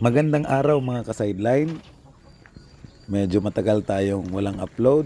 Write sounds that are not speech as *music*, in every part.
Magandang araw mga ka-sideline. Medyo matagal tayong walang upload.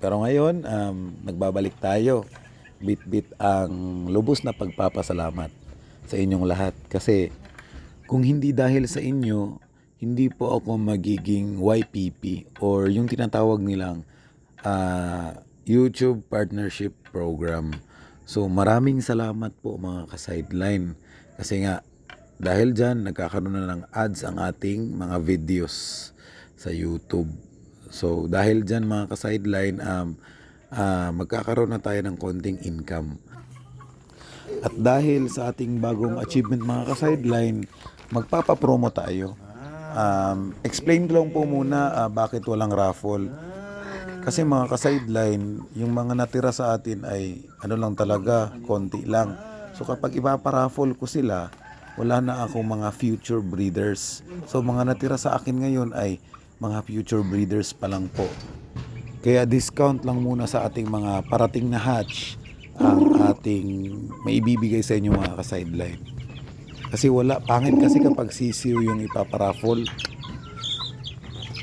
Pero ngayon, um, nagbabalik tayo. Bit-bit ang lubos na pagpapasalamat sa inyong lahat. Kasi kung hindi dahil sa inyo, hindi po ako magiging YPP or yung tinatawag nilang ah, YouTube Partnership Program. So maraming salamat po mga ka-sideline. Kasi nga, dahil dyan, nagkakaroon na ng ads ang ating mga videos sa YouTube. So, dahil dyan mga ka-sideline, um, ah, magkakaroon na tayo ng konting income. At dahil sa ating bagong achievement mga ka-sideline, magpapapromo tayo. Um, explain ko lang po muna ah, bakit walang raffle. Kasi mga ka-sideline, yung mga natira sa atin ay ano lang talaga, konti lang. So kapag ipaparaffle ko sila, wala na akong mga future breeders. So mga natira sa akin ngayon ay mga future breeders pa lang po. Kaya discount lang muna sa ating mga parating na hatch ang ating maibibigay sa inyo mga ka-sideline. Kasi wala, pangit kasi kapag sisiw yung ipaparaffle.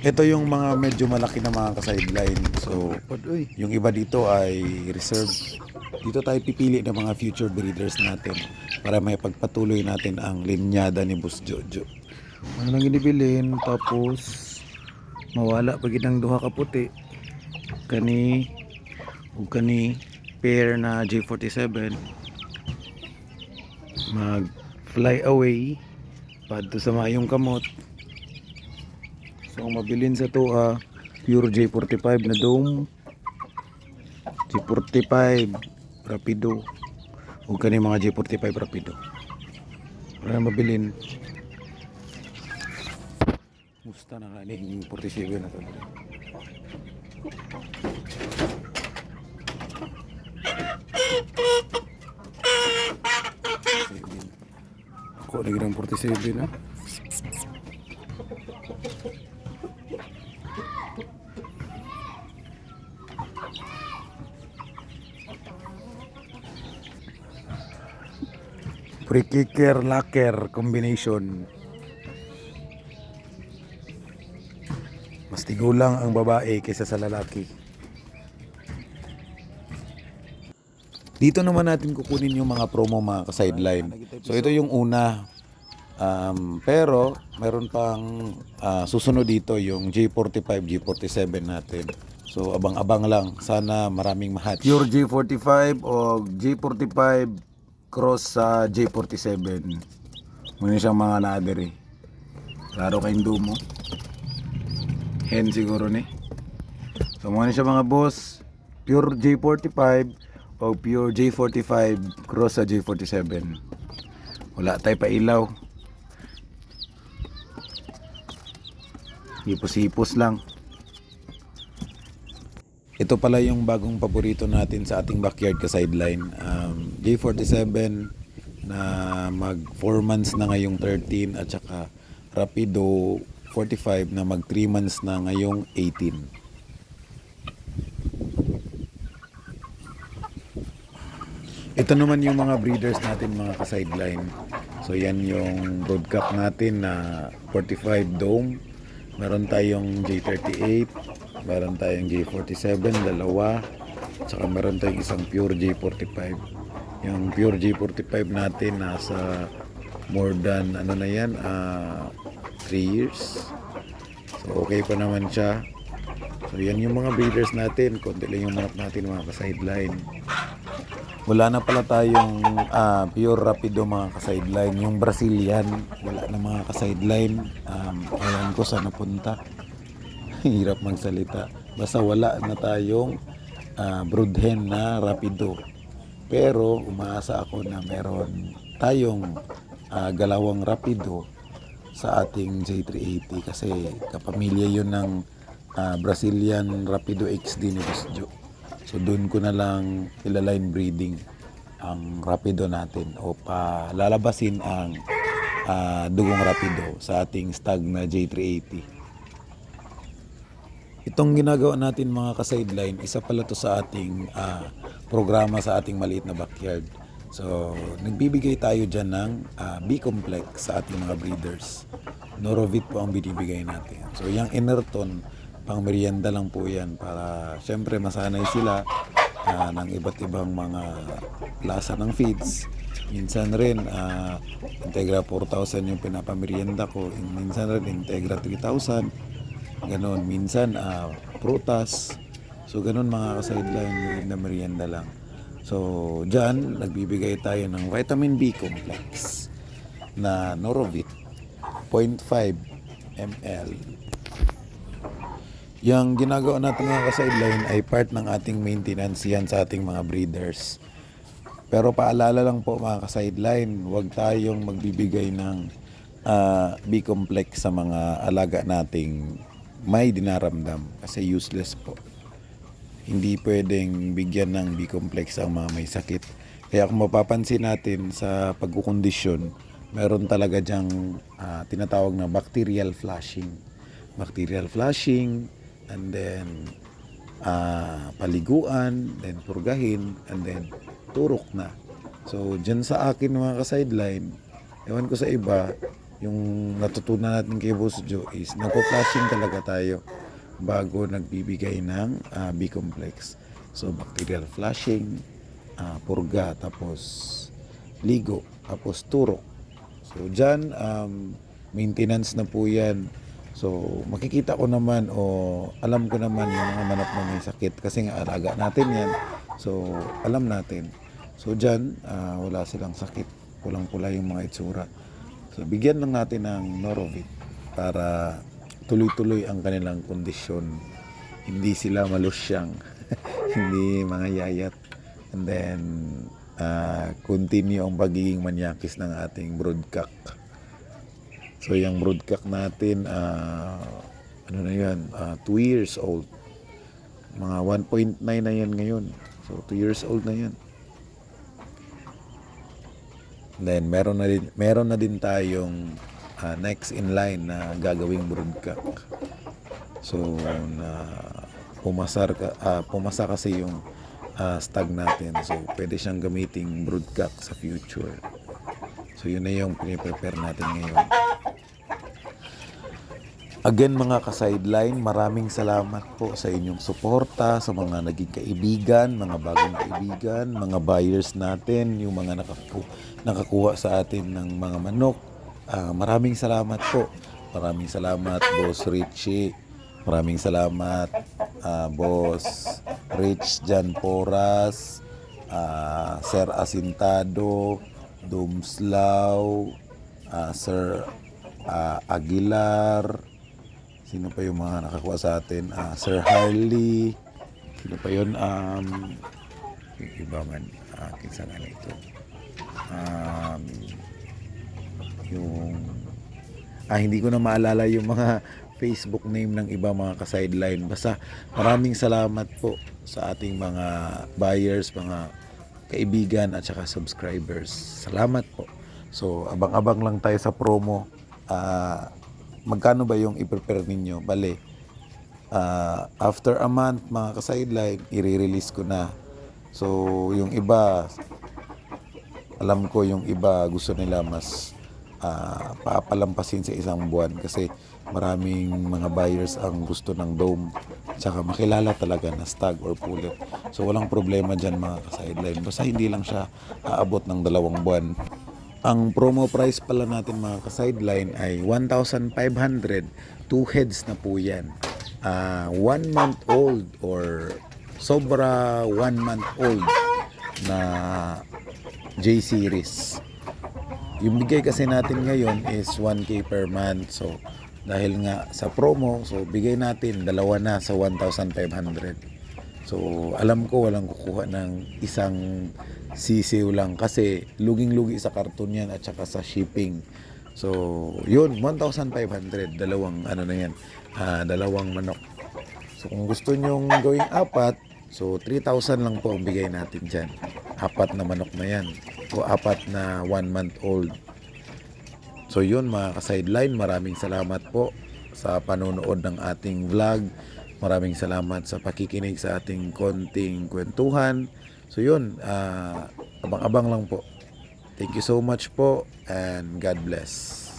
Ito yung mga medyo malaki na mga ka-sideline. So, yung iba dito ay reserve. Dito tayo pipili ng mga future breeders natin para may pagpatuloy natin ang linyada ni Boss Jojo. Ano nang inibilin, tapos mawala pag ng duha ka puti. Kani, ug kani pair na J47 mag fly away padto sa mayong kamot So ang mabilin sa to ah, pure J45 na dome. J45 rapido. Huwag ka mga J45 rapido. Para mabilin. Musta na kani yung 47 na to. Ako lagi ng 47 na. Free kicker laker combination. Mas tigulang ang babae kaysa sa lalaki. Dito naman natin kukunin yung mga promo mga ka-sideline. So ito yung una. Um, pero meron pang ah, susunod dito yung J45, G47 natin. So abang-abang lang. Sana maraming mahatch. Pure J45 o J45 cross sa J47. Muna siyang mga ladder eh. Klaro kayong dumo. Hen siguro ni. So muna siya mga boss. Pure J45 o pure J45 cross sa J47. Wala tayo pa ilaw. Hipos-hipos lang. Ito pala yung bagong paborito natin sa ating backyard ka sideline. Um, J47 na mag 4 months na ngayong 13 at saka Rapido 45 na mag 3 months na ngayong 18. Ito naman yung mga breeders natin mga ka-sideline. So yan yung brood cup natin na 45 dome. Meron tayong J38, meron tayong J47, dalawa. Tsaka meron tayong isang pure J45. Yung pure J45 natin nasa more than ano na yan, 3 years. So okay pa naman siya. So yan yung mga breeders natin. Konti lang yung manok natin mga ka-sideline. Wala na pala tayong ah, pure rapido mga ka-sideline. Yung Brazilian, wala na mga ka-sideline. Um, alam ko saan napunta. *laughs* Hirap magsalita. Basta wala na tayong ah, broodhen na rapido. Pero umaasa ako na meron tayong ah, galawang rapido sa ating J380 kasi kapamilya yun ng ah, Brazilian Rapido XD ni Boss. So doon ko na lang ilaline breeding ang rapido natin o pa lalabasin ang ah, dugong rapido sa ating stag na J380. Itong ginagawa natin mga ka-sideline, isa pala to sa ating ah, programa sa ating maliit na backyard. So, nagbibigay tayo dyan ng ah, B-complex sa ating mga breeders. Norovit po ang binibigay natin. So yung Enerton, pang merienda lang po yan para syempre masanay sila ah, ng iba't ibang mga lasa ng feeds. Minsan rin, ah, Integra 4,000 yung pinapamerienda ko. Minsan rin, Integra 3,000. Ganon. Minsan, ah, prutas. So, ganon mga ka-sideline, merienda, merienda lang. So, dyan, nagbibigay tayo ng vitamin B complex na Norovit 0.5 ml. Yung ginagawa natin mga ka-sideline ay part ng ating maintenance yan sa ating mga breeders. Pero paalala lang po mga ka-sideline, huwag tayong magbibigay ng ah, B-complex sa mga alaga nating may dinaramdam kasi useless po. Hindi pwedeng bigyan ng B-complex ang mga may sakit. Kaya kung mapapansin natin sa pagkukondisyon, meron talaga dyang ah, tinatawag na bacterial flushing. Bacterial flushing, and then ah, paliguan, then purgahin, and then turok na. So, dyan sa akin mga ka-sideline, ewan ko sa iba, yung natutunan natin kay Boss Joe is nagpo-flushing talaga tayo bago nagbibigay ng ah, B-complex. So, bacterial flushing, ah, purga, tapos ligo, tapos turok. So, dyan, um, maintenance na po yan. So, makikita ko naman o alam ko naman yung mga manok na may sakit kasi nga alaga natin yan. So, alam natin. So, dyan, ah, wala silang sakit. Pulang-pula yung mga itsura. So, bigyan lang natin ng Norovit para tuloy-tuloy ang kanilang kondisyon. Hindi sila malusyang. *laughs* Hindi mga yayat. And then, ah, continue ang pagiging manyakis ng ating broodcock. So, yung broodcock natin, ah, ano na yan, 2 years old. Mga 1.9 na yan ngayon. So, 2 years old na yan. Then meron na din meron na din tayong ah, next in line na gagawing broodcock. So na pumasar ka ah, pumasa kasi yung ah, stag natin. So pwede siyang gamiting broodcock sa future. So yun na yung prepare natin ngayon. Again mga ka-sideline, maraming salamat po sa inyong suporta, sa mga naging kaibigan, mga bagong kaibigan, mga buyers natin, yung mga nakaku nakakuha sa atin ng mga manok. Ah, maraming salamat po. Maraming salamat Boss Richie. Maraming salamat ah, Boss Rich Jan Poras, ah, Sir Asintado, Dumslaw, ah, Sir ah, Aguilar, Sino pa yung mga nakakuha sa atin? Ah, Sir Harley. Sino pa yun? Um, yung iba man. Uh, kinsa nga ito. Um, yung... Ah, hindi ko na maalala yung mga *laughs* Facebook name ng iba mga ka-sideline. Basta maraming salamat po sa ating mga buyers, mga kaibigan at saka subscribers. Salamat po. So, abang-abang lang tayo sa promo. Ah, magkano ba yung i-prepare ninyo? Bale, ah, after a month, mga ka-sideline, i-release ko na. So, yung iba, alam ko yung iba gusto nila mas ah, paapalampasin sa isang buwan kasi maraming mga buyers ang gusto ng dome tsaka makilala talaga na stag or pullet. So walang problema dyan mga ka-sideline. Basta hindi lang siya aabot ng dalawang buwan. Ang promo price pala natin mga ka-sideline ay 1,500. Two heads na po yan. Ah, one month old or sobra one month old na J-series. Yung bigay kasi natin ngayon is 1K per month. So, dahil nga sa promo, so bigay natin dalawa na sa 1,500. So, alam ko walang kukuha ng isang sisiw lang kasi luging-lugi sa karton yan at saka sa shipping. So, yun, 1,500. Dalawang, ano na yan, ah, dalawang manok. So, kung gusto nyong gawing apat, so 3,000 lang po ang bigay natin dyan. Apat na manok na yan. O apat na one month old. So yun mga ka-sideline, maraming salamat po sa panonood ng ating vlog. Maraming salamat sa pakikinig sa ating konting kwentuhan. So yun, ah, abang-abang lang po. Thank you so much po and God bless.